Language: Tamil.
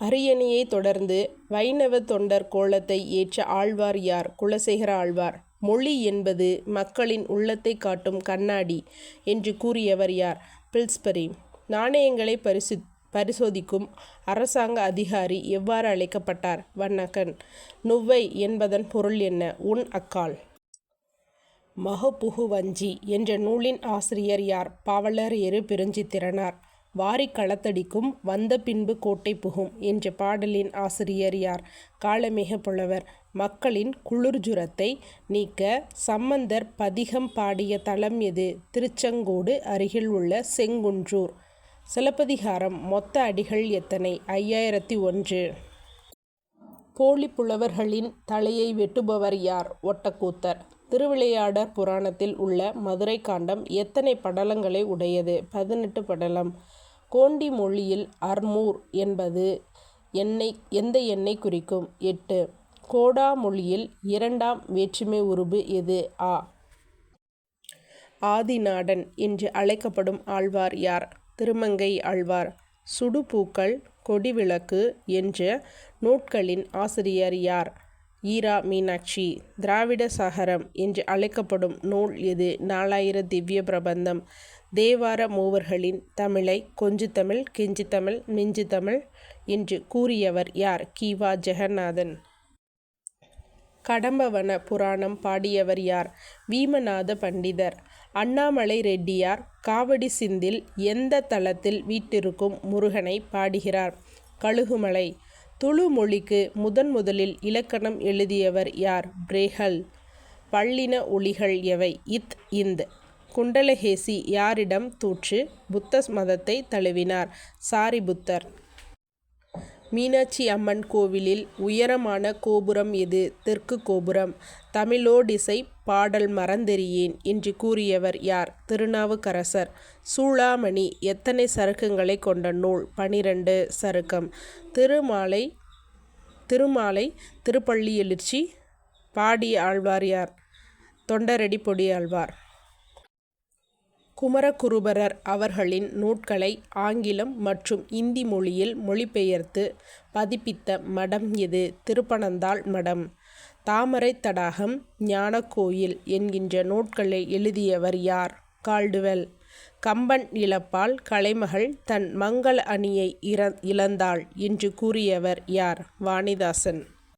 அரியணையை தொடர்ந்து வைணவ தொண்டர் கோலத்தை ஏற்ற ஆழ்வார் யார்? குலசேகர ஆழ்வார். மொழி என்பது மக்களின் உள்ளத்தை காட்டும் கண்ணாடி என்று கூறியவர் யார்? பில்ஸ்பரி. நாணயங்களை பரிசு பரிசோதிக்கும் அரசாங்க அதிகாரி எவ்வாறு அழைக்கப்பட்டார்? வண்ணகன். நுவ்வை என்பதன் பொருள் என்ன? உன் அக்கால் மகபுகுவஞ்சி என்ற நூலின் ஆசிரியர் யார்? பாவலர் எரு பெருஞ்சித்திரனார். வாரி களத்தடிக்கும் வந்த பின்பு கோட்டை புகும் என்ற பாடலின் ஆசிரியர் யார்? காலமேக புலவர். மக்களின் குளிர்ஜுரத்தை நீக்க சம்பந்தர் பதிகம் பாடிய தலம் எது? திருச்செங்கோடு அருகில் உள்ள செங்குன்றூர். சிலப்பதிகாரம். மொத்த அடிகள் எத்தனை? ஐயாயிரத்தி ஒன்று. போலி புலவர்களின் தலையை வெட்டுபவர் யார்? ஒட்டக்கூத்தர். திருவிளையாடற் புராணத்தில் உள்ள மதுரை காண்டம் எத்தனை படலங்களை உடையது? பதினெட்டு படலம். கோண்டி மொழியில் அர்மூர் என்பது எண்ணெய் எந்த எண்ணை குறிக்கும்? எட்டு. கோடா மொழியில் இரண்டாம் வேற்றுமை உருபு எது? ஆ. ஆதிநாடன் என்று அழைக்கப்படும் ஆழ்வார் யார்? திருமங்கை ஆழ்வார். சுடுபூக்கள் கொடிவிளக்கு என்ற நூட்களின் ஆசிரியர் யார்? ஈரா மீனாட்சி திராவிட சகரம் என்று அழைக்கப்படும் நூல் எது நாலாயிர திவ்ய பிரபந்தம். தேவார மூவர்களின் தமிழை கொஞ்சு தமிழ் கெஞ்சு தமிழ் மிஞ்சு தமிழ் என்று கூறியவர் யார்? கீவா ஜெகநாதன். கடம்பவன புராணம் பாடியவர் யார்? வீமநாத பண்டிதர். அண்ணாமலை ரெட்டியார் காவடி சிந்தில் எந்த தளத்தில் வீட்டிருக்கும் முருகனை பாடுகிறார்? கழுகுமலை. துளு மொழிக்கு முதன் முதலில் இலக்கணம் எழுதியவர் யார்? பிரேஹல் பல்லின ஒளிகள் எவை? இத் இந்த். குண்டலகேசி யாரிடம் தூற்று புத்த மதத்தை தழுவினார்? சாரிபுத்தர். மீனாட்சி அம்மன் கோவிலில் உயரமான கோபுரம் எது? தெற்கு கோபுரம். தமிழோடிசை பாடல் மறந்தெறியேன் என்று கூறியவர் யார்? திருநாவுக்கரசர். சூளாமணி எத்தனை சருக்கங்களை கொண்ட நூல்? பனிரெண்டு சருக்கம். திருமாலை திருமாலை திருப்பள்ளி எழுச்சி பாடிய ஆழ்வார் யார்? தொண்டரடி பொடி ஆழ்வார். குமரகுருபரர் அவர்களின் நூட்களை ஆங்கிலம் மற்றும் இந்தி மொழியில் மொழிபெயர்த்து பதிப்பித்த மடம் இது திருப்பனந்தாள் மடம். தாமரை தடாகம் ஞானக்கோயில் என்கின்ற நூட்களை எழுதியவர் யார்? கால்டுவெல். கம்பன் இழப்பால் கலைமகள் தன் மங்கள அணியை இற இழந்தாள் என்று கூறியவர் யார்? வாணிதாசன்.